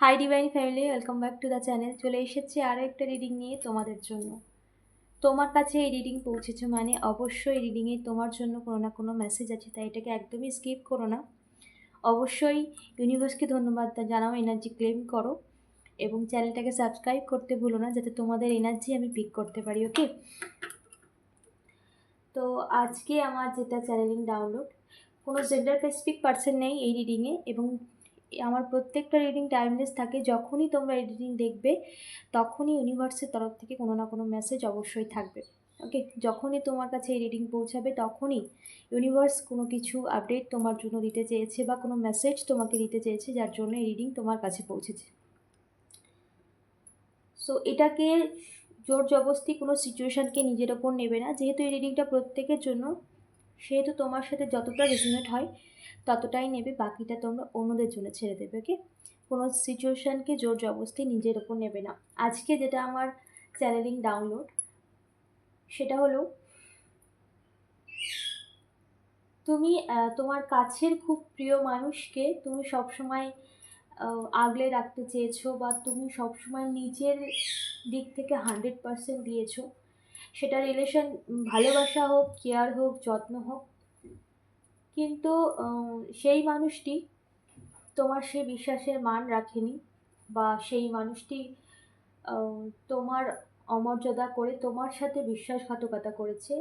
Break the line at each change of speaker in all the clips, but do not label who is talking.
Hi divine family welcome back to the channel চলে এসেছি আরও একটা রিডিং নিয়ে তোমাদের জন্য। তোমার কাছে এই রিডিং পৌঁছেছে মানে অবশ্যই রিডিংয়ে তোমার জন্য কোনো না কোনো মেসেজ আছে, তাই এটাকে একদমই স্কিপ করো না। অবশ্যই ইউনিভার্সকে ধন্যবাদ জানাও এনার্জি ক্লেম করো এবং চ্যানেলটাকে সাবস্ক্রাইব করতে ভুলো না, যাতে তোমাদের এনার্জি আমি পিক করতে পারি ওকে তো আজকে আমার যেটা চ্যানেলিং ডাউনলোড কোনো জেন্ডার স্পেসিফিক পার্সন নেই এই রিডিংয়ে এবং আমার প্রত্যেকটা রিডিং টাইমলেস থাকে। যখনই তোমরা রিডিং দেখবে, তখনই ইউনিভার্সের তরফ থেকে কোনো না কোনো মেসেজ অবশ্যই থাকবে। ওকে যখনই তোমার কাছে এই রিডিং পৌঁছাবে, তখনই ইউনিভার্স কোনো কিছু আপডেট তোমার জন্য দিতে চেয়েছে বা কোনো মেসেজ তোমাকে দিতে চেয়েছে, যার জন্য এই রিডিং তোমার কাছে পৌঁছেছে। সো এটাকে জোর জবস্তি কোনো সিচুয়েশানকে নিজের ওপর নেবে না। যেহেতু এই রিডিংটা প্রত্যেকের জন্য, সেহেতু তোমার সাথে যতটা রেজুনেট হয় ততটাই নেবে, বাকিটা তোমরা অন্যদের জন্য ছেড়ে দেবে ওকে কোনো সিচুয়েশানকে জোর জবস্তি নিজের ওপর নেবে না। আজকে যেটা আমার চ্যানেলিং ডাউনলোড সেটা হলো, তুমি তোমার কাছের খুব প্রিয় মানুষকে তুমি সবসময় আগলে রাখতে চেয়েছো বা তুমি সবসময় নিজের দিক থেকে হান্ড্রেড পারসেন্ট দিয়েছ, সেটা রিলেশন ভালোবাসা হোক কেয়ার হোক, যত্ন হোক কিন্তু সেই মানুষটি তোমার সেই বিশ্বাসের মান রাখেনি বা সেই মানুষটি তোমার অমর্যাদা করে তোমার সাথে বিশ্বাসঘাতকতা করেছে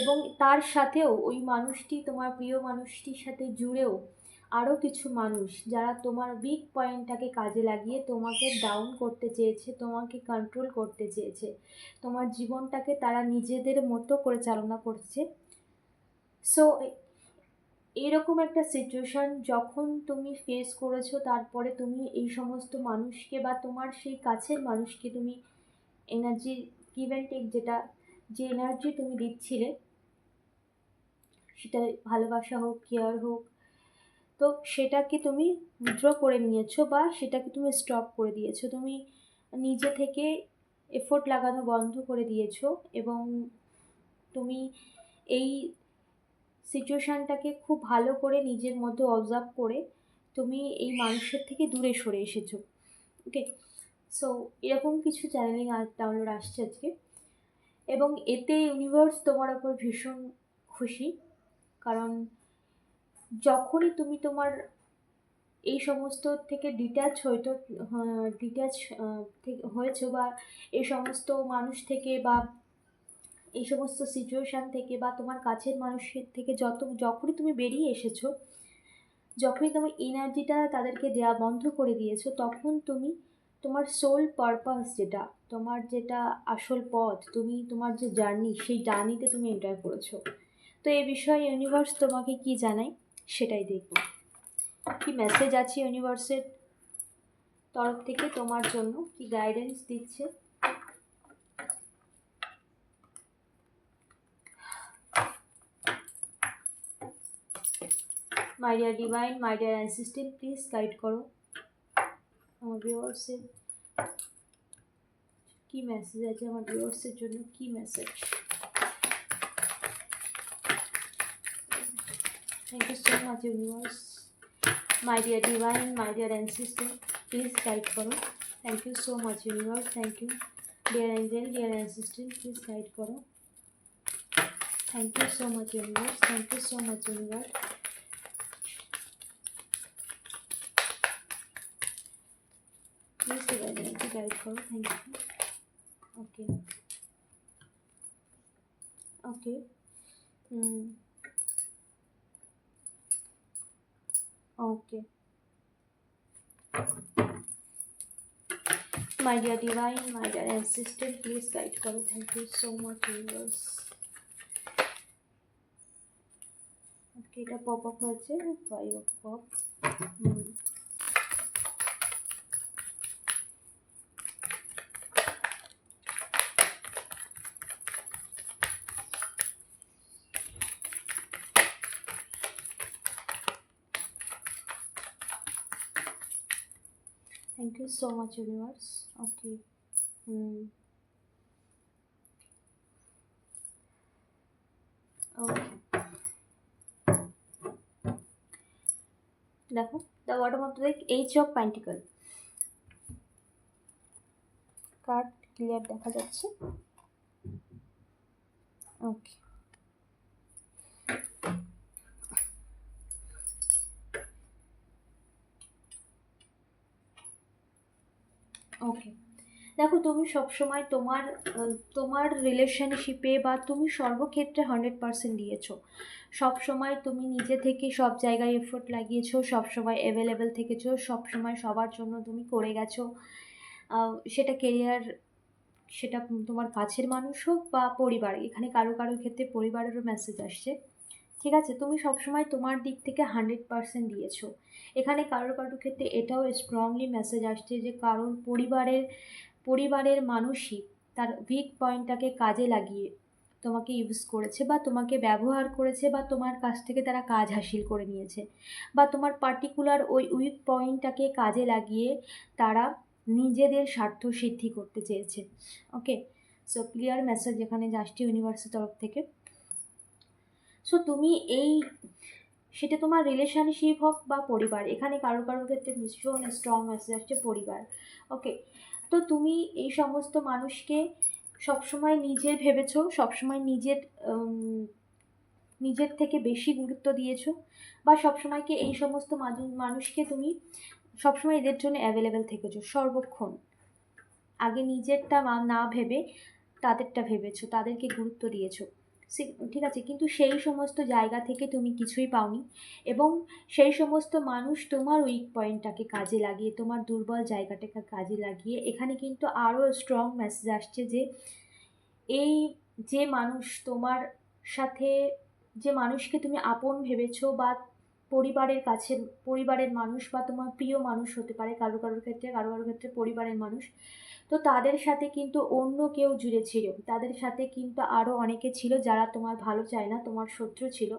এবং তার সাথেও ওই মানুষটি, তোমার প্রিয় মানুষটির সাথে জুড়েও আরও কিছু মানুষ যারা তোমার উইক পয়েন্টটাকে কাজে লাগিয়ে তোমাকে ডাউন করতে চেয়েছে, তোমাকে কন্ট্রোল করতে চেয়েছে, তোমার জীবনটাকে তারা নিজেদের মতো করে চালনা করছে। সো এরকম একটা সিচুয়েশান যখন তুমি ফেস করেছ, তারপরে তুমি এই সমস্ত মানুষকে বা তোমার সেই কাছের মানুষকে তুমি এনার্জি গিভ টেক যেটা, যে এনার্জি তুমি দিচ্ছিলে, সেটা ভালোবাসা হোক কেয়ার হোক, তো সেটাকে তুমি উইথড্র করে নিয়েছো বা সেটাকে তুমি স্টপ করে দিয়েছ। তুমি নিজে থেকে এফোর্ট লাগানো বন্ধ করে দিয়েছ এবং তুমি এই সিচুয়েশানটাকে খুব ভালো করে নিজের মধ্যে অবজার্ভ করে তুমি এই মানুষের থেকে দূরে সরে এসেছ। ওকে সো এরকম কিছু চ্যানেলিং ডাউনলোড আসছে আজকে। এবং এতে ইউনিভার্স তোমার ওপর ভীষণ খুশি। কারণ যখনই তুমি তোমার এই সমস্ত থেকে ডিট্যাচ হয়তো ডিট্যাচ হয়েছো বা এই সমস্ত মানুষ থেকে বা এই সমস্ত সিচুয়েশান থেকে বা তোমার কাছের মানুষের থেকে যত, যখনই তুমি বেরিয়ে এসেছ, যখনই তোমার এনার্জিটা তাদেরকে দেওয়া বন্ধ করে দিয়েছ, তখন তুমি তোমার সোল পারপাস যেটা, তোমার যেটা আসল পথ, তুমি, তোমার যে জার্নি সেই জার্নিতে তুমি এন্টার করেছ। তো এই বিষয়ে ইউনিভার্স তোমাকে কি জানায়, সেটাই দেখব। কি মেসেজ আছে ইউনিভার্সের তরফ থেকে তোমার জন্য? কি গাইডেন্স দিচ্ছে? My dear divine my dear assistant please guide করো আমার ভিউয়ার্সের কী মেসেজ আছে? আমার ভিউয়ার্সের জন্য কী message thank you so much universe my dear divine my dear assistant please guide করো thank you so much universe thank you dear angel dear assistant please guide করো thank you so much universe thank you so much universe Please for thank you. Okay. Okay. Hmm. Okay. My dear divine, my dear assistant, please guide for thank you so much, universe. Okay, এটা pop up হয়েছে five pop you so much, universe. Okay. Hmm. Okay. দেখো the bottom of eight of pentacles card clear দেখা যাচ্ছে ওকে দেখো তুমি সবসময় তোমার তোমার রিলেশনশিপে বা তুমি সর্বক্ষেত্রে হান্ড্রেড পার্সেন্ট দিয়েছ। সবসময় তুমি নিজে থেকে সব জায়গায় এফোর্ট লাগিয়েছো, সবসময় অ্যাভেলেবেল থেকেছো, সবসময় সবার জন্য তুমি করে গেছো। সেটা কেরিয়ার সেটা তোমার কাছের মানুষ হোক বা পরিবার, এখানে কারও কারও ক্ষেত্রে পরিবারেরও মেসেজ আসছে। ঠিক আছে, তুমি সবসময় তোমার দিক থেকে হান্ড্রেড পার্সেন্ট দিয়েছ। এখানে কারোর কারোর ক্ষেত্রে এটাও স্ট্রংলি মেসেজ আসছে যে কারোর পরিবারের পরিবারের মানুষই তার উইক পয়েন্টটাকে কাজে লাগিয়ে তোমাকে ইউজ করেছে বা তোমাকে ব্যবহার করেছে বা তোমার কাছ থেকে তারা কাজ হাসিল করে নিয়েছে বা তোমার পার্টিকুলার ওই উইক পয়েন্টটাকে কাজে লাগিয়ে তারা নিজেদের স্বার্থ সিদ্ধি করতে চেয়েছে। ওকে সো ক্লিয়ার মেসেজ এখানে আসছে ইউনিভার্সের তরফ থেকে। সো তুমি এই, সেটা তোমার রিলেশনশিপ হোক বা পরিবার, এখানে কারও কারোর ক্ষেত্রে ভীষণ স্ট্রং মেসেজ আসছে পরিবার। ওকে তো তুমি এই সমস্ত মানুষকে সবসময় নিজের ভেবেছো, সবসময় নিজের নিজের থেকে বেশি গুরুত্ব দিয়েছ? বা সবসময়কে এই সমস্ত মানুষকে তুমি সবসময় এদের জন্য অ্যাভেলেবেল থেকেছো, সর্বক্ষণ? আগে নিজেরটা না ভেবে তাদেরটা ভেবেছো, তাদেরকে গুরুত্ব দিয়েছ। ঠিক আছে, কিন্তু সেই সমস্ত জায়গা থেকে তুমি কিছুই পাওনি এবং সেই সমস্ত মানুষ তোমার উইক পয়েন্টটাকে কাজে লাগিয়ে, তোমার দুর্বল জায়গাটাকে কাজে লাগিয়ে, এখানে কিন্তু আরও স্ট্রং মেসেজ আসছে যে এই যে মানুষ তোমার সাথে, যে মানুষকে তুমি আপন ভেবেছো বা পরিবারের কাছে, পরিবারের মানুষ বা তোমার প্রিয় মানুষ হতে পারে, কারও কারোর ক্ষেত্রে, কারও কারোর ক্ষেত্রে পরিবারের মানুষ তো তাদের সাথে কিন্তু অন্য কেউ জুড়ে ছিল। তাদের সাথে কিন্তু আরও অনেকে ছিল যারা তোমার ভালো চায় না, তোমার শত্রু ছিল।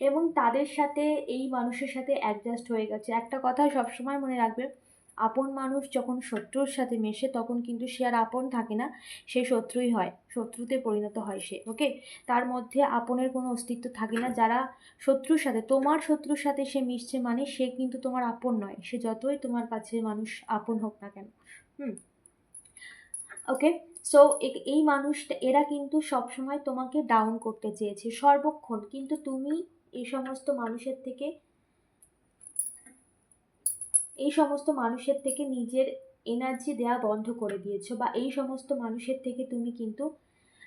এবং তাদের সাথে এই মানুষের সাথে অ্যাডজাস্ট হয়ে গেছে। একটা কথা সবসময় মনে রাখবে, আপন মানুষ যখন শত্রুর সাথে মেশে তখন কিন্তু সে আর আপন থাকে না, সে শত্রুই হয়, শত্রুতে পরিণত হয় সে ওকে তার মধ্যে আপনের কোনো অস্তিত্ব থাকে না। যারা শত্রুর সাথে, তোমার শত্রুর সাথে সে মিশছে মানে সে কিন্তু তোমার আপন নয়। সে যতই তোমার কাছে মানুষ আপন হোক না কেন, হুম? ওকে সো এই মানুষটা, এরা কিন্তু সবসময় তোমাকে ডাউন করতে চেয়েছে, সর্বক্ষণ। কিন্তু তুমি এই সমস্ত মানুষের থেকে, এই সমস্ত মানুষের থেকে নিজের এনার্জি দেওয়া বন্ধ করে দিয়েছ, বা এই সমস্ত মানুষের থেকে তুমি কিন্তু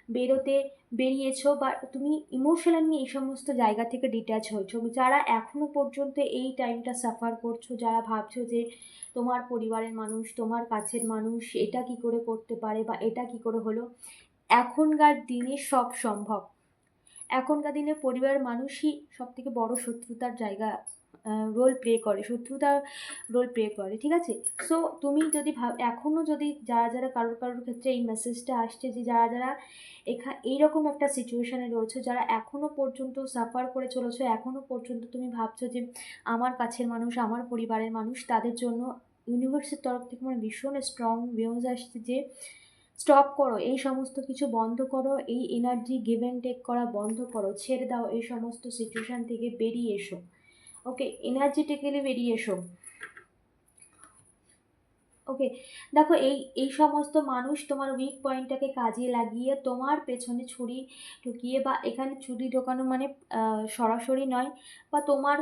বেরোতে বেরিয়েছো বা তুমি ইমোশনালি এই সমস্ত জায়গা থেকে ডিট্যাচ হয়েছো। যারা এখনও পর্যন্ত এই টাইমটা সাফার করছ, যারা ভাবছ যে তোমার পরিবারের মানুষ, তোমার কাছের মানুষ, এটা কি করে করতে পারে বা এটা কি করে হলো, এখনকার দিনে সব সম্ভব। এখনকার দিনে পরিবারের মানুষই সব থেকে বড় শত্রুতার জায়গা রোল প্লে করে, শত্রুতা রোল প্লে করে, ঠিক আছে? সো তুমি যদি ভাব এখনও যদি যারা যারা কারোর কারোর ক্ষেত্রে এই মেসেজটা আসছে যে যারা যারা এখা, এইরকম একটা সিচুয়েশানে রয়েছে, যারা এখনও পর্যন্ত সাফার করে চলেছো এখনও পর্যন্ত তুমি ভাবছ যে আমার কাছের মানুষ, আমার পরিবারের মানুষ, তাদের জন্য ইউনিভার্সের তরফ থেকে আমার ভীষণ স্ট্রং ভিউজ আসছে যে স্টপ করো, এই সমস্ত কিছু বন্ধ করো, এই এনার্জি গিভ অ্যান্ড টেক করা বন্ধ করো, ছেড়ে দাও, এই সমস্ত সিচুয়েশান থেকে বেরিয়ে এসো। ওকে এনার্জেটিক্যালি বেরিয়ে ওকে দেখো এই এই সমস্ত মানুষ তোমার উইক পয়েন্টটাকে কাজে লাগিয়ে তোমার পেছনে ছুরি ঢুকিয়ে বা এখানে ছুরি ঢোকানো মানে সরাসরি নয়, বা তোমার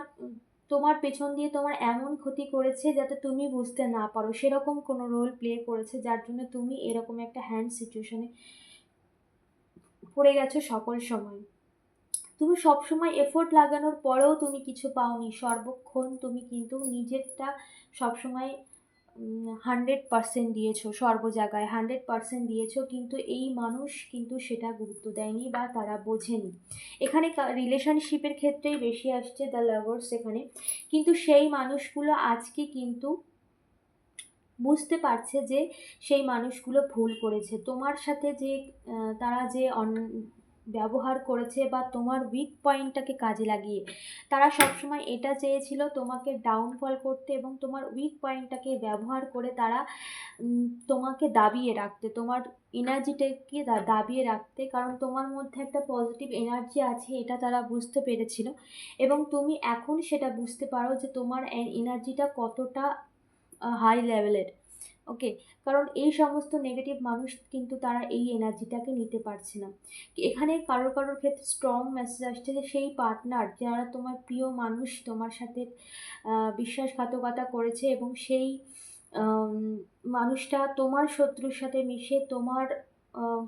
তোমার পেছন দিয়ে তোমার এমন ক্ষতি করেছে যাতে তুমি বুঝতে না পারো। সেরকম কোনো রোল প্লে করেছে যার জন্য তুমি এরকম একটা হ্যান্ড সিচুয়েশনে পড়ে গেছো সকল সময়। তুমি সবসময় এফোর্ট লাগানোর পরেও তুমি কিছু পাওনি। সর্বক্ষণ তুমি কিন্তু নিজেরটা সবসময় হান্ড্রেড পারসেন্ট দিয়েছ, সর্ব জায়গায় হান্ড্রেড পারসেন্ট দিয়েছ, কিন্তু এই মানুষ কিন্তু সেটা গুরুত্ব দেয়নি বা তারা বোঝেনি। এখানে রিলেশনশিপের ক্ষেত্রেই বেশি আসছে দ্য লাভার্স এখানে। কিন্তু সেই মানুষগুলো আজকে কিন্তু বুঝতে পারছে যে সেই মানুষগুলো ভুল করেছে। তোমার সাথে যে তারা যে অন ব্যবহার করেছে বা তোমার উইক পয়েন্টটাকে কাজে লাগিয়ে। তারা সবসময় এটা চেয়েছিল তোমাকে ডাউনফল করতে এবং তোমার উইক পয়েন্টটাকে ব্যবহার করে তারা তোমাকে দাবিয়ে রাখতে, তোমার এনার্জিটাকে দাবিয়ে রাখতে। কারণ তোমার মধ্যে একটা পজিটিভ এনার্জি আছে, এটা তারা বুঝতে পেরেছিল। এবং তুমি এখন সেটা বুঝতে পারো যে তোমার এনার্জিটা কতটা হাই লেভেলের ওকে কারণ এই সমস্ত নেগেটিভ মানুষ কিন্তু তারা এই এনার্জিটাকে নিতে পারছে না। এখানে কারোর কারোর ক্ষেত্রে স্ট্রং মেসেজ আসছে যে, সেই পার্টনার যারা তোমার প্রিয় মানুষ, তোমার সাথে বিশ্বাসঘাতকতা করেছে এবং সেই মানুষটা তোমার শত্রুর সাথে মিশে তোমার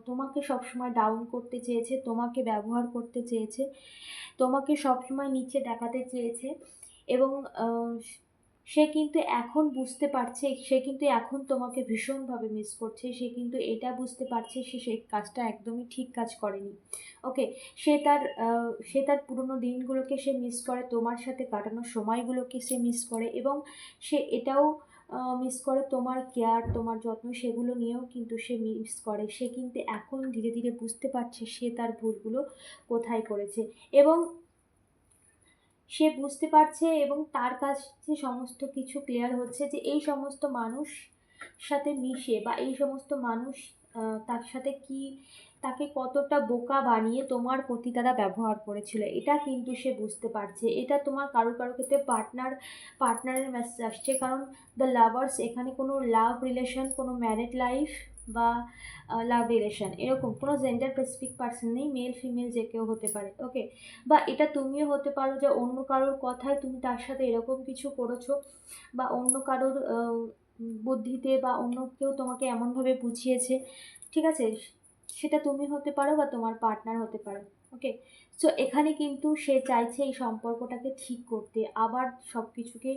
তোমাকে সবসময় ডাউন করতে চেয়েছে, তোমাকে ব্যবহার করতে চেয়েছে, তোমাকে সবসময় নিচে দেখাতে চেয়েছে এবং সে কিন্তু এখন বুঝতে পারছে, সে কিন্তু এখন তোমাকে ভীষণভাবে মিস করছে, সে কিন্তু এটা বুঝতে পারছে, সে সেই কাজটা একদমই ঠিক কাজ করেনি। ওকে সে তার সে তার পুরনো দিনগুলোকে সে মিস করে, তোমার সাথে কাটানো সময়গুলোকে সে মিস করে এবং সে এটাও মিস করে তোমার কেয়ার তোমার যত্ন সেগুলো নিয়েও কিন্তু সে মিস করে। সে কিন্তু এখন ধীরে ধীরে বুঝতে পারছে সে তার ভুলগুলো কোথায় করেছে এবং সে বুঝতে পারছে এবং তার কাছে সমস্ত কিছু ক্লিয়ার হচ্ছে যে এই সমস্ত মানুষ সাথে মিশে বা এই সমস্ত মানুষ তার সাথে কি, তাকে কতটা বোকা বানিয়ে তোমার প্রতি তারা ব্যবহার করেছিল, এটা কিন্তু সে বুঝতে পারছে। এটা তোমার কারও কারও ক্ষেত্রে পার্টনার পার্টনারের মেসেজ আসছে। কারণ দ্য লাভার্স এখানে কোনো লাভ রিলেশন কোনো ম্যারিড লাইফ বা লাভ রিলেশন এরকম। কোনো জেন্ডার স্পেসিফিক পার্সন নেই মেল ফিমেল যে কেউ হতে পারে ওকে বা এটা তুমিও হতে পারো যে অন্য কারোর কথায় তুমি তার সাথে এরকম কিছু করেছ বা অন্য কারোর বুদ্ধিতে বা অন্য কেউ তোমাকে এমনভাবে বুঝিয়েছে, ঠিক আছে? সেটা তুমি হতে পারো বা তোমার পার্টনার হতে পারো ওকে সো এখানে কিন্তু সে চাইছে এই সম্পর্কটাকে ঠিক করতে, আবার সব কিছুকে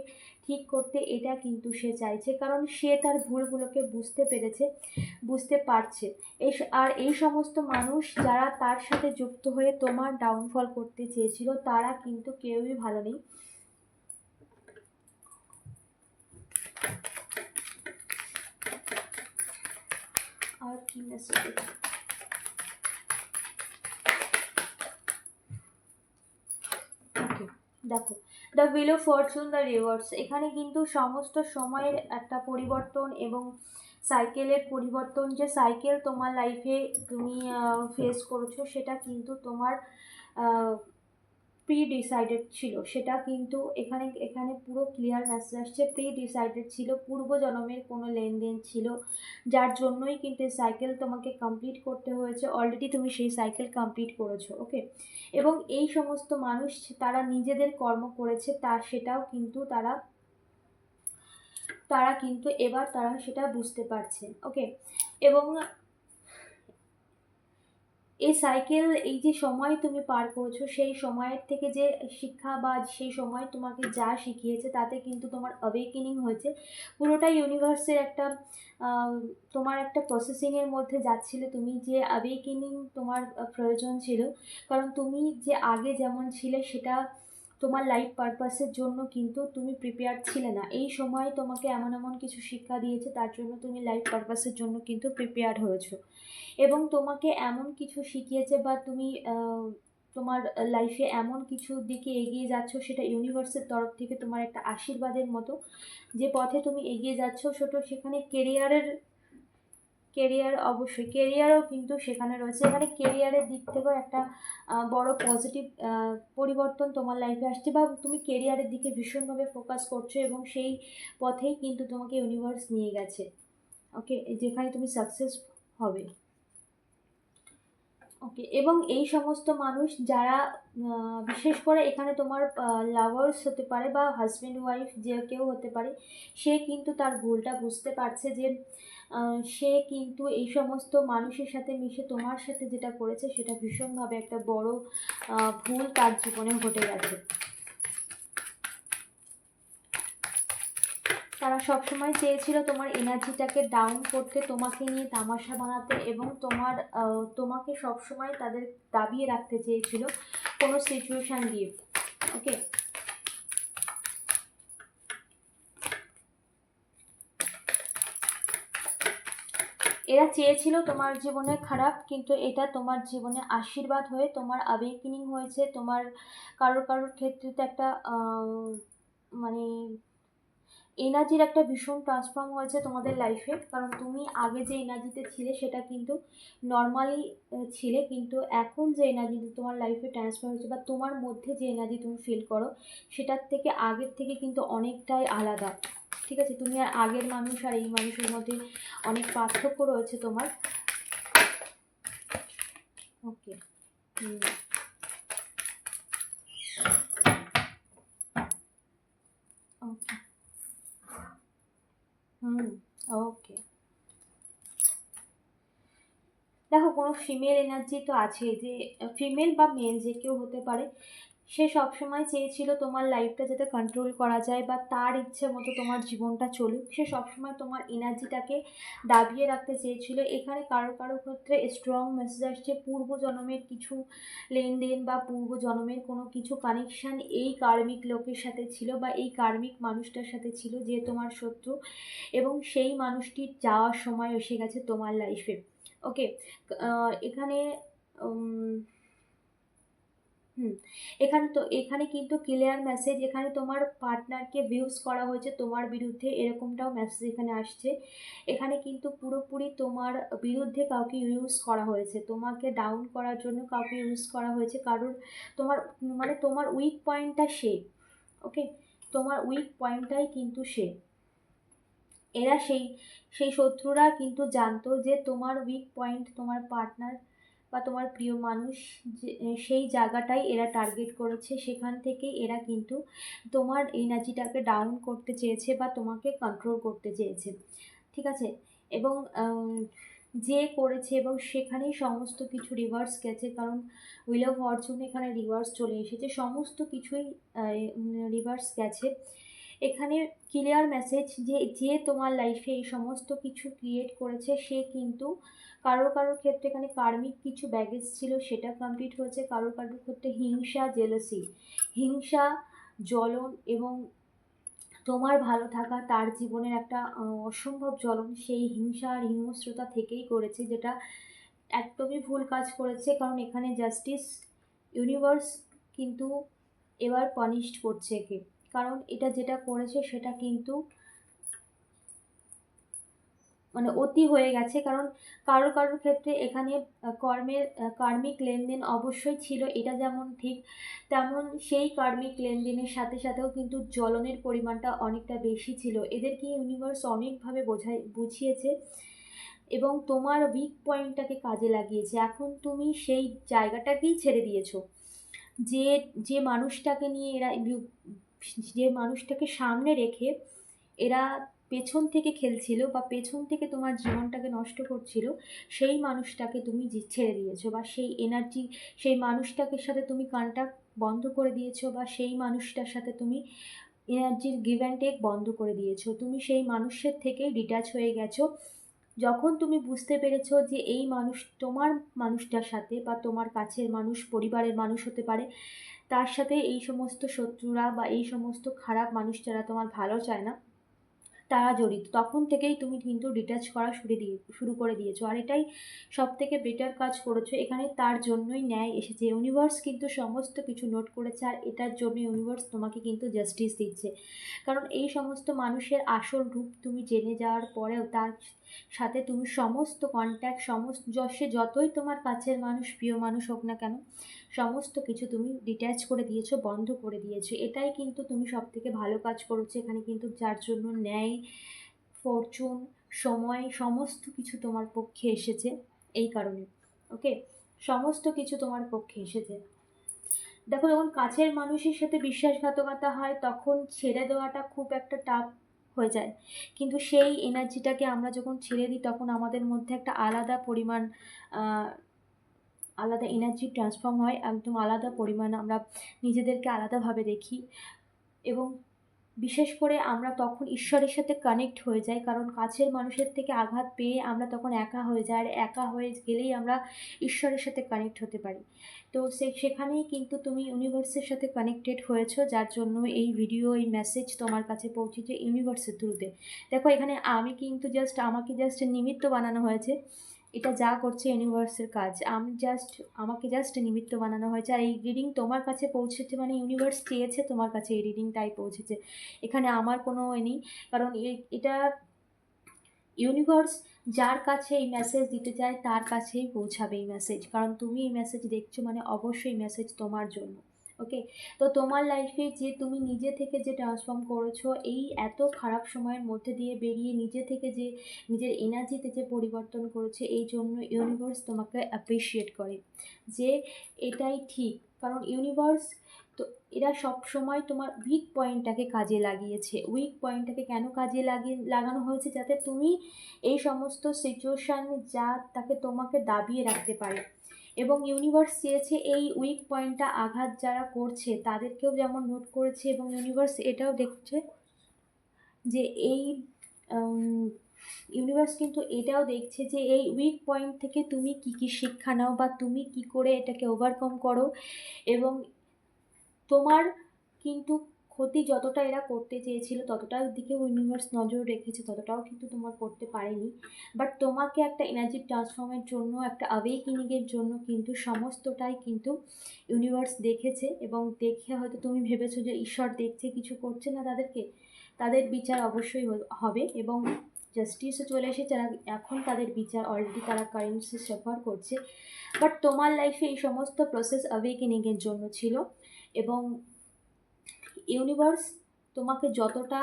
ঠিক করতে, এটা কিন্তু সে চাইছে। কারণ সে তার ভুলগুলোকে বুঝতে পেরেছে, বুঝতে পারছে। এই আর এই সমস্ত মানুষ যারা তার সাথে যুক্ত হয়ে তোমার ডাউনফল করতে চেয়েছিল, তারা কিন্তু কেউই ভালো নেই। আর কি মেসেজ ওকে দেখো the wheel of fortune the reverse এখানে কিন্তু সমস্ত সময়ের একটা পরিবর্তন এবং সাইকেলের পরিবর্তন যে সাইকেল তোমার লাইফে তুমি ফেস করেছ সেটা কিন্তু তোমার প্রি ডিসাইডেড ছিল। সেটা কিন্তু এখানে এখানে পুরো ক্লিয়ার মেসেজ আসছে। প্রি ডিসাইডেড ছিল, পূর্ব জন্মের কোনো লেনদেন ছিল, যার জন্যই কিন্তু এই সাইকেল তোমাকে কমপ্লিট করতে হয়েছে। অলরেডি তুমি সেই সাইকেল কমপ্লিট করেছ ওকে এবং এই সমস্ত মানুষ তারা নিজেদের কর্ম করেছে তার সেটাও কিন্তু তারা তারা কিন্তু এবার তারা সেটা বুঝতে পারছে ওকে এবং এই সাইকেল এই যে সময় তুমি পার করেছ, সেই সময়ের থেকে যে শিক্ষা বা সেই সময় তোমাকে যা শিখিয়েছে, তাতে কিন্তু তোমার অ্যাওয়েকেনিং হয়েছে। পুরোটা ইউনিভার্সের একটা তোমার একটা প্রসেসিংয়ের মধ্যে যাচ্ছিলে তুমি, যে অ্যাওয়েকেনিং তোমার প্রয়োজন ছিল। কারণ তুমি যে আগে যেমন ছিলে, সেটা তোমার লাইফ পারপাসের জন্য কিন্তু তুমি প্রিপেয়ার ছিলে না। এই সময় তোমাকে এমন এমন কিছু শিক্ষা দিয়েছে, তার জন্য তুমি লাইফ পারপাসের জন্য কিন্তু প্রিপেয়ার হয়েছো। এবং তোমাকে এমন কিছু শিখিয়েছে বা তুমি তোমার লাইফে এমন কিছু দিকে এগিয়ে যাচ্ছ, সেটা ইউনিভার্সের তরফ থেকে তোমার একটা আশীর্বাদের মতো। যে পথে তুমি এগিয়ে যাচ্ছ, সেটা সেখানে কেরিয়ারের কেরিয়ার অবশ্যই কেরিয়ারও কিন্তু সেখানে রয়েছে। এখানে কেরিয়ারের দিক থেকেও একটা বড় পজিটিভ পরিবর্তন তোমার লাইফে আসছে বা তুমি কেরিয়ারের দিকে ভীষণভাবে ফোকাস করছ এবং সেই পথেই কিন্তু তোমাকে ইউনিভার্স নিয়ে গেছে। ওকে যেখানে তুমি সাকসেস হবে। ওকে এবং এই সমস্ত মানুষ যারা বিশেষ করে এখানে তোমার লাভার্স হতে পারে বা হাজব্যান্ড ওয়াইফ যে কেউ হতে পারে, সে কিন্তু তার ভুলটা বুঝতে পারছে যে সে কিন্তু এই সমস্ত মানুষের সাথে মিশে তোমার সাথে যেটা করেছে সেটা ভীষণভাবে একটা বড় ভুল তার জীবনে ঘটে গেছে। তারা সবসময় চেয়েছিল তোমার এনার্জিটাকে ডাউন করতে, তোমাকে নিয়ে তামাশা বানাতে এবং তোমার তোমাকে সবসময় তাদের দাবিয়ে রাখতে চেয়েছিল কোনো সিচুয়েশান দিয়ে। ওকে এরা চেয়েছিল তোমার জীবনে খারাপ, কিন্তু এটা তোমার জীবনে আশীর্বাদ হয়ে, তোমার আবেকিনিং হয়েছে, তোমার কারোর কারোর ক্ষেত্রে তো একটা মানে এনার্জির একটা ভীষণ ট্রান্সফর্ম হয়েছে তোমাদের লাইফে কারণ তুমি আগে যে এনার্জিতে ছিলে, সেটা কিন্তু নর্মালি ছিলে, কিন্তু এখন যে এনার্জিতে তোমার লাইফে ট্রান্সফার হয়েছে বা তোমার মধ্যে যে এনার্জি তুমি ফিল করো, সেটার থেকে আগের থেকে কিন্তু অনেকটাই আলাদা। ঠিক আছে, তুমি আর আগের মানুষ আর এই মানুষের মধ্যে অনেক পার্থক্য রয়েছে তোমার। ওকে হুম। ওকে হুম ওকে দেখো, কোনো ফিমেল এনার্জি তো আছে যে ফিমেল বা মেল যে কেউ হতে পারে সে সবসময় চেয়েছিল তোমার লাইফটা যাতে কন্ট্রোল করা যায় বা তার ইচ্ছে মতো তোমার জীবনটা চলুক। সে সবসময় তোমার এনার্জিটাকে দাবিয়ে রাখতে চেয়েছিল। এখানে কারও কারও ক্ষেত্রে স্ট্রং মেসেজ আসছে। পূর্ব জন্মের কিছু লেনদেন বা পূর্ব জন্মের কোনো কিছু কানেকশান এই কার্মিক লোকের সাথে ছিল বা এই কার্মিক মানুষটার সাথে ছিল যে তোমার শত্রু এবং সেই মানুষটির যাওয়ার সময় এসে গেছে তোমার লাইফে ওকে এখানে হুম, এখানে তো, এখানে কিন্তু ক্লিয়ার মেসেজ এখানে তোমার পার্টনারকে ভিউজ করা হয়েছে, তোমার বিরুদ্ধে এরকমটাও মেসেজ এখানে আসছে। এখানে কিন্তু পুরোপুরি তোমার বিরুদ্ধে কাউকে ইউজ করা হয়েছে, তোমাকে ডাউন করার জন্য কাউকে ইউজ করা হয়েছে কারোর তোমার মানে তোমার উইক পয়েন্টটা সে ওকে তোমার উইক পয়েন্টটাই কিন্তু সে। এরা সেই সেই শত্রুরা কিন্তু জানতো যে তোমার উইক পয়েন্ট তোমার পার্টনার বা তোমার প্রিয় মানুষ যে সেই জায়গাটাই এরা টার্গেট করেছে, সেখান থেকেই এরা কিন্তু তোমার এনার্জিটাকে ডাউন করতে চেয়েছে বা তোমাকে কন্ট্রোল করতে চেয়েছে। ঠিক আছে? এবং যে করেছে এবং সেখানেই সমস্ত কিছু রিভার্স গেছে, কারণ উইল অফ ফরচুন এখানে রিভার্স চলে এসেছে, সমস্ত কিছুই রিভার্স গেছে। এখানে ক্লিয়ার মেসেজ যে যে তোমার লাইফে এই সমস্ত কিছু ক্রিয়েট করেছে, সে কিন্তু কারও কারোর ক্ষেত্রে এখানে কার্মিক কিছু ব্যাগেজ ছিল, সেটা কমপ্লিট হয়েছে। কারও কারোর ক্ষেত্রে হিংসা জেলসি হিংসা, জ্বলন এবং তোমার ভালো থাকা তার জীবনের একটা অসম্ভব জ্বলন, সেই হিংসা আর হিংস্রতা থেকেই করেছে, যেটা একদমই ভুল কাজ করেছে। কারণ এখানে জাস্টিস ইউনিভার্স কিন্তু এবার পানিশড করছে একে। কারণ এটা যেটা করেছে, সেটা কিন্তু মানে অতি হয়ে গেছে। কারণ কারও কারোর ক্ষেত্রে এখানে কর্মের কার্মিক লেনদেন অবশ্যই ছিল, এটা যেমন ঠিক, তেমন সেই কার্মিক লেনদেনের সাথে সাথেও কিন্তু জ্বলনের পরিমাণটা অনেকটা বেশি ছিল। এদেরকে ইউনিভার্স অনেকভাবে বোঝায়, বুঝিয়েছে? এবং তোমার উইক পয়েন্টটাকে কাজে লাগিয়েছে। এখন তুমি সেই জায়গাটাকেই ছেড়ে দিয়েছ। যে যে মানুষটাকে নিয়ে এরা যে মানুষটাকে সামনে রেখে এরা পেছন থেকে খেলছিল বা পেছন থেকে তোমার জীবনটাকে নষ্ট করছিল, সেই মানুষটাকে তুমি ছেড়ে দিয়েছ বা সেই এনার্জি সেই মানুষটাকে সাথে তুমি কন্ট্যাক্ট বন্ধ করে দিয়েছ বা সেই মানুষটার সাথে তুমি এনার্জির গিভ অ্যান্ড টেক বন্ধ করে দিয়েছ। তুমি সেই মানুষের থেকেই ডিট্যাচ হয়ে গেছো। যখন তুমি বুঝতে পেরেছ যে এই মানুষ, তোমার মানুষটার সাথে বা তোমার কাছের মানুষ, পরিবারের মানুষ হতে পারে, তার সাথে এই সমস্ত শত্রুরা বা এই সমস্ত খারাপ মানুষ যারা তোমার ভালো চায় না তারা জড়িত। তখন থেকেই তুমি কিন্তু ডিট্যাচ করা শুরু দিয়ে, শুরু করে দিয়েছ। আর এটাই সব থেকে বেটার কাজ করেছ। এখানে তার জন্যই ন্যায় এসেছে। ইউনিভার্স কিন্তু সমস্ত কিছু নোট করেছে আর এটার জন্য ইউনিভার্স তোমাকে কিন্তু জাস্টিস দিচ্ছে। কারণ এই সমস্ত মানুষের আসল রূপ তুমি জেনে যাওয়ার পরেও তার সাথে তুমি সমস্ত কন্ট্যাক্ট সমস্ত, সে যতই তোমার কাছের মানুষ, প্রিয় মানুষ হোক না কেন সমস্ত কিছু তুমি ডিট্যাচ করে দিয়েছ, বন্ধ করে দিয়েছ। এটাই কিন্তু তুমি সব থেকে ভালো কাজ করেছ। এখানে কিন্তু যার জন্য ন্যায় ফরচুন সময়, সমস্ত কিছু তোমার পক্ষে এসেছে এই কারণে। ওকে সমস্ত কিছু তোমার পক্ষে এসেছে। দেখো, যখন কাছের মানুষের সাথে বিশ্বাসঘাতকতা হয়, তখন ছেড়ে দেওয়াটা খুব একটা টাফ হয়ে যায়। কিন্তু সেই এনার্জিটাকে আমরা যখন ছেড়ে দিই, তখন আমাদের মধ্যে একটা আলাদা পরিমাণ আলাদা এনার্জি ট্রান্সফর্ম হয়, একদম আলাদা পরিমাণ আমরা নিজেদেরকে আলাদাভাবে দেখি এবং বিশেষ করে আমরা তখন ঈশ্বরের সাথে কানেক্ট হয়ে যাই, কারণ কাছের মানুষের থেকে আঘাত পেয়ে আমরা তখন একা হয়ে যাই আর একা হয়ে গেলেই আমরা ঈশ্বরের সাথে কানেক্ট হতে পারি। তো সে, সেখানেই কিন্তু তুমি ইউনিভার্সের সাথে কানেক্টেড হয়েছো, যার জন্য এই ভিডিও এই মেসেজ তোমার কাছে পৌঁছেছে ইউনিভার্সের থ্রুতে দেখো এখানে আমি কিন্তু জাস্ট আমাকে জাস্ট নিমিত্ত বানানো হয়েছে। এটা যা করছে ইউনিভার্সের কাজ। আমি জাস্ট আমাকে জাস্ট নিমিত্ত বানানো হয়েছে। আর এই রিডিং তোমার কাছে পৌঁছেছে মানে ইউনিভার্স চেয়েছে তোমার কাছে এই রিডিং তাই পৌঁছেছে। এখানে আমার কোনো এ নেই। কারণ এটা ইউনিভার্স যার কাছে এই মেসেজ দিতে চায় তার কাছেই পৌঁছাবে এই মেসেজ কারণ তুমি এই মেসেজ দেখছ মানে অবশ্যই মেসেজ তোমার জন্য। ওকে তো তোমার লাইফে যে তুমি নিজে থেকে যে ট্রান্সফর্ম করেছ, এই এত খারাপ সময়ের মধ্যে দিয়ে বেরিয়ে নিজে থেকে যে নিজের এনার্জিতে যে পরিবর্তন করেছে, এই জন্য ইউনিভার্স তোমাকে অ্যাপ্রিসিয়েট করে যে এটাই ঠিক। কারণ ইউনিভার্স তো এরা সব সময় তোমার উইক পয়েন্টটাকে কাজে লাগিয়েছে। উইক পয়েন্টটাকে কেন কাজে লাগিয়ে লাগানো হয়েছে? যাতে তুমি এই সমস্ত সিচুয়েশান যা তাকে তোমাকে দাবিয়ে রাখতে পারে। এবং ইউনিভার্স চেয়েছে এই উইক পয়েন্টটা আঘাত যারা করছে, তাদেরকেও যেমন নোট করেছে এবং ইউনিভার্স এটাও দেখছে যে এই ইউনিভার্স কিন্তু এটাও দেখছে যে এই উইক পয়েন্ট থেকে তুমি কি কি শিক্ষা নাও বা তুমি কি করে এটাকে ওভারকাম করো এবং তোমার কিন্তু ক্ষতি যতটা এরা করতে চেয়েছিল, ততটার দিকেও ইউনিভার্স নজর রেখেছে, ততটাও কিন্তু তোমার করতে পারেনি। বাট তোমাকে একটা এনার্জি ট্রান্সফর্মের জন্য, একটা অ্যাওয়েকিনিংয়ের জন্য কিন্তু সমস্তটাই কিন্তু ইউনিভার্স দেখেছে এবং দেখে হয়তো তুমি ভেবেছো যে ঈশ্বর দেখছে, কিছু করছে না তাদেরকে। তাদের বিচার অবশ্যই হবে এবং জাস্টিসও চলে এসেছে এখন তাদের বিচার অলরেডি তারা কারেন্সি সাফার করছে। বাট তোমার লাইফে এই সমস্ত প্রসেস অ্যাওয়েকেনিংয়ের জন্য ছিল এবং ইউনিভার্স তোমাকে যতটা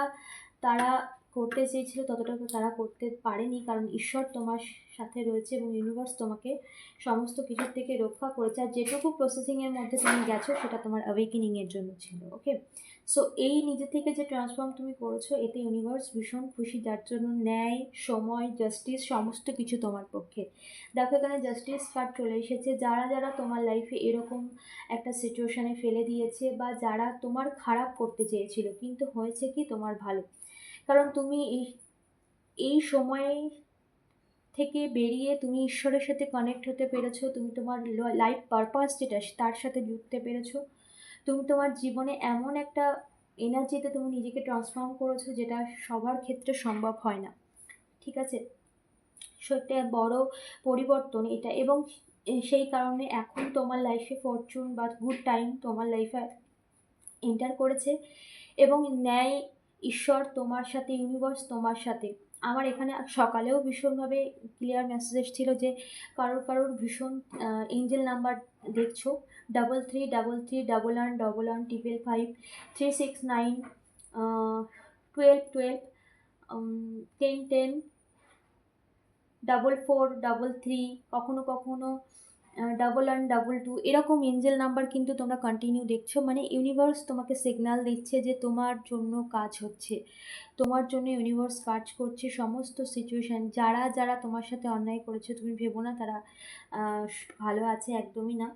তারা করতে চেয়েছিল, ততটা তারা করতে পারেনি। কারণ ঈশ্বর তোমার সাথে রয়েছে এবং ইউনিভার্স তোমাকে সমস্ত কিছুর থেকে রক্ষা করেছে। আর যেটুকু প্রসেসিংয়ের মধ্যে তুমি গেছো, সেটা তোমার অ্যাওয়েকেনিংয়ের জন্য ছিল ওকে সো এই নিজে থেকে যে ট্রান্সফর্ম তুমি করেছ, এতে ইউনিভার্স ভীষণ খুশি, যার জন্য ন্যায়, সময় জাস্টিস সমস্ত কিছু তোমার পক্ষে। দেখো, এখানে জাস্টিস কার্ড চলে এসেছে। যারা যারা তোমার লাইফে এরকম একটা সিচুয়েশানে ফেলে দিয়েছে বা যারা তোমার খারাপ করতে চেয়েছিল, কিন্তু হয়েছে কি? তোমার ভালো। কারণ তুমি এই এই সময়ে থেকে বেরিয়ে তুমি ঈশ্বরের সাথে কানেক্ট হতে পেরেছ, তুমি তোমার লাইফ পারপাস যেটা, তার সাথে জুড়তে পেরেছ। তুমি তোমার জীবনে এমন একটা এনার্জিতে তুমি নিজেকে ট্রান্সফর্ম করেছ যেটা সবার ক্ষেত্রে সম্ভব হয় না। ঠিক আছে? সো, একটা বড় পরিবর্তন এটা এবং সেই কারণে এখন তোমার লাইফে ফরচুন বা গুড টাইম তোমার লাইফে এন্টার করেছে এবং ন্যায়, ঈশ্বর তোমার সাথে ইউনিভার্স তোমার সাথে। আমার এখানে সকালেও ভীষণভাবে ক্লিয়ার মেসেজ এসেছিল যে কারোর কারোর ভীষণ এঞ্জেল নাম্বার দেখছ। Double three double three double one double one triple five three six nine twelve twelve ten ten double four double three কখনো কখনো ডাবল ওয়ান ডাবল টু এরকম এঞ্জেল নাম্বার কিন্তু তোমরা কন্টিনিউ দেখছ। মানে ইউনিভার্স তোমাকে signal দিচ্ছে যে তোমার জন্য কাজ হচ্ছে, তোমার জন্য ইউনিভার্স কাজ করছে, সমস্ত সিচুয়েশান যারা যারা তোমার সাথে অন্যায় করেছে, তুমি ভেবো না তারা ভালো আছে একদমই না।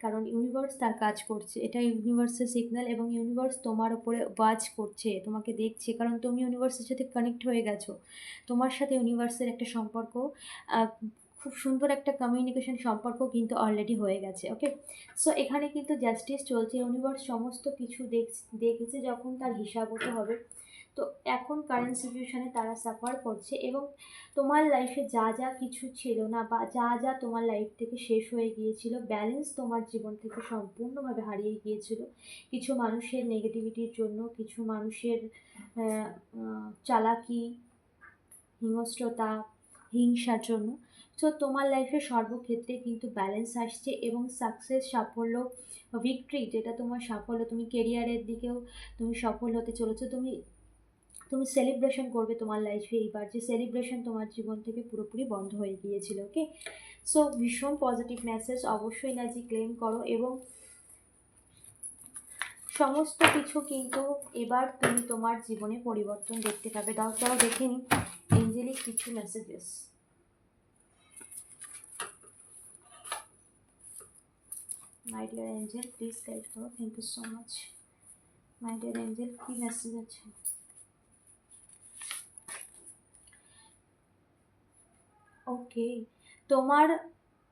কারণ ইউনিভার্স তার কাজ করছে, এটা ইউনিভার্সের সিগন্যাল এবং ইউনিভার্স তোমার ওপরে ওয়াচ করছে, তোমাকে দেখছে। কারণ তুমি ইউনিভার্সের সাথে কানেক্ট হয়ে গেছো, তোমার সাথে ইউনিভার্সের একটা সম্পর্ক খুব সুন্দর একটা কমিউনিকেশন সম্পর্ক কিন্তু অলরেডি হয়ে গেছে ওকে সো এখানে কিন্তু জাস্টিস চলছে ইউনিভার্স সমস্ত কিছু দেখ, দেখেছে যখন তার হিসাব হতে হবে। তো এখন কারেন্ট সিচুয়েশানে তারা সাফার করছে এবং তোমার লাইফে যা যা কিছু ছিল না বা যা যা তোমার লাইফ থেকে শেষ হয়ে গিয়েছিল ব্যালেন্স তোমার জীবন থেকে সম্পূর্ণভাবে হারিয়ে গিয়েছিল। কিছু মানুষের নেগেটিভিটির জন্য, কিছু মানুষের চালাকি, হিংস্রতা, হিংসার জন্য। তো তোমার লাইফে সর্বক্ষেত্রে কিন্তু ব্যালেন্স আসছে এবং সাকসেস সাফল্য ভিক্টরি যেটা তোমার সাফল্য, তুমি কেরিয়ারের দিকেও তুমি সফল হতে চলেছো। তুমি তুমি সেলিব্রেশন করবে তোমার লাইফে এইবার। যে সেলিব্রেশন তোমার জীবন থেকে পুরোপুরি বন্ধ হয়ে গিয়েছিল ওকে সো ভীষণ পজিটিভ মেসেজ অবশ্যই এনার্জি ক্লেম করো এবং সমস্ত কিছু কিন্তু এবার তুমি তোমার জীবনে পরিবর্তন দেখতে পাবে। দাও, চলো দেখে নিই। এঞ্জেলিক কিছু messages my dear angel please guide করো thank you so much my dear angel key message আছে। ওকে তোমার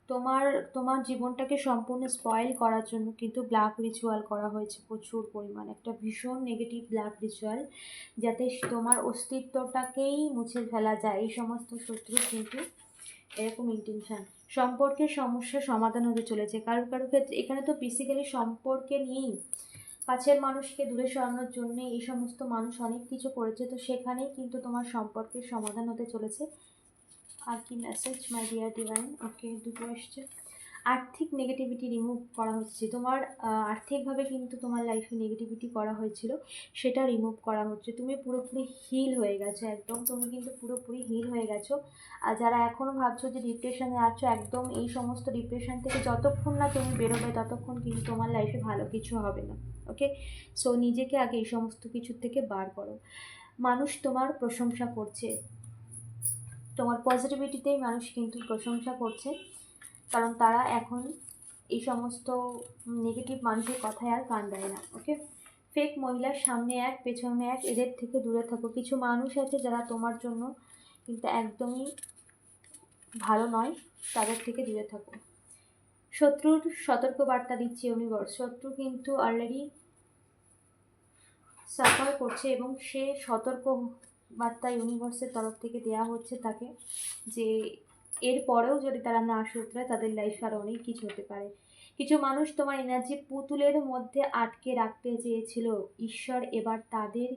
তোমার তোমার জীবনটাকে সম্পূর্ণ স্পয়েল করার জন্য কিন্তু ব্ল্যাক রিচুয়াল করা হয়েছে প্রচুর পরিমাণ। একটা ভীষণ নেগেটিভ ব্ল্যাক রিচুয়াল যাতে তোমার অস্তিত্বটাকেই মুছে ফেলা যায়। এই সমস্ত শত্রু কিন্তু এরকম ইন্টেনশন সম্পর্কের সমস্যা সমাধান হতে চলেছে। কারোর কারোর ক্ষেত্রে এখানে তো বেসিক্যালি সম্পর্কে নিয়েই কাছের মানুষকে দূরে সরানোর জন্য এই সমস্ত মানুষ অনেক কিছু করেছে। তো সেখানেই কিন্তু তোমার সম্পর্কের সমাধান হতে চলেছে। আর কি message my dear divine okay দুটো এসছে। আর্থিক নেগেটিভিটি রিমুভ করা হচ্ছে। তোমার আর্থিকভাবে কিন্তু তোমার লাইফে নেগেটিভিটি করা হয়েছিল, সেটা রিমুভ করা হচ্ছে। তুমি পুরোপুরি হিল হয়ে গেছো একদম। তুমি কিন্তু পুরোপুরি হিল হয়ে গেছো। আর যারা এখনও ভাবছ যে ডিপ্রেশনে আছো, একদম এই সমস্ত ডিপ্রেশন থেকে যতক্ষণ না তুমি বেরোবে, ততক্ষণ কিন্তু তোমার লাইফে ভালো কিছু হবে না। ওকে সো নিজেকে আগে এই সমস্ত কিছুর থেকে বার করো। মানুষ তোমার প্রশংসা করছে। তোমার পজিটিভিটিতেই মানুষ কিন্তু প্রশংসা করছে। কারণ তারা এখন এই সমস্ত নেগেটিভ মানুষের কথায় আর কান দেয় না ওকে ফেক মহিলার সামনে এক, পেছনে এক, এদের থেকে দূরে থাকো। কিছু মানুষ আছে যারা তোমার জন্য কিন্তু একদমই ভালো নয়, তাদের থেকে দূরে থাকো। শত্রুর সতর্ক বার্তা দিচ্ছে ইউনিভার্স শত্রু কিন্তু অলরেডি সাফার করছে এবং সে সতর্ক বার্তা ইউনিভার্সের তরফ থেকে দেওয়া হচ্ছে তাকে যে এর পরেও যদি তারা না শুধরায় তাদের লাইফ আরও অনেক কিছু হতে পারে। কিছু মানুষ তোমার এনার্জি পুতুলের মধ্যে আটকে রাখতে চেয়েছিল, ঈশ্বর এবার তাদের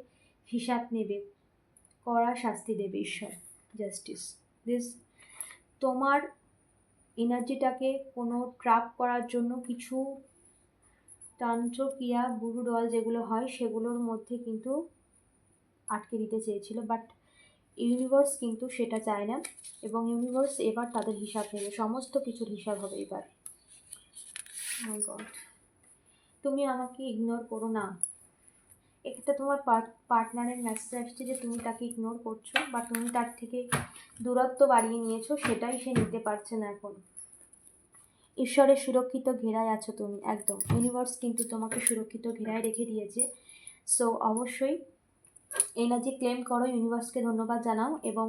হিসাব নেবে। কড়া শাস্তি দেবে ঈশ্বর জাস্টিস দিস তোমার এনার্জিটাকে কোনো ট্রাপ করার জন্য কিছু তন্ত্রক্রিয়া বুড়ু ডল যেগুলো হয়, সেগুলোর মধ্যে কিন্তু আটকে দিতে চেয়েছিল। বাট ইউনিভার্স কিন্তু সেটা চায় না এবং ইউনিভার্স এবার তাদের হিসাব নেবে, সমস্ত কিছুর হিসাব হবে এবার। গড তুমি আমাকে ইগনোর করো না। একটা তোমার পার্টনারের মেসেজ আসছে যে তুমি তাকে ইগনোর করছ বা তুমি তার থেকে দূরত্ব বাড়িয়ে নিয়েছো, সেটাই সে নিতে পারছে না এখন। ঈশ্বরের সুরক্ষিত ঘেরায় আছো তুমি, একদম। ইউনিভার্স কিন্তু তোমাকে সুরক্ষিত ঘেরায় রেখে দিয়েছে। সো অবশ্যই এনার্জি ক্লেম করো ইউনিভার্সকে ধন্যবাদ জানাও এবং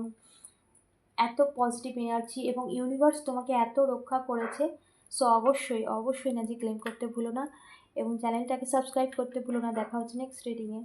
এত পজিটিভ এনার্জি এবং ইউনিভার্স তোমাকে এত রক্ষা করেছে সো অবশ্যই অবশ্যই এনার্জি ক্লেম করতে ভুলো না এবং চ্যানেলটাকে সাবস্ক্রাইব করতে ভুলো না। দেখা হচ্ছে নেক্সট রিডিংয়ে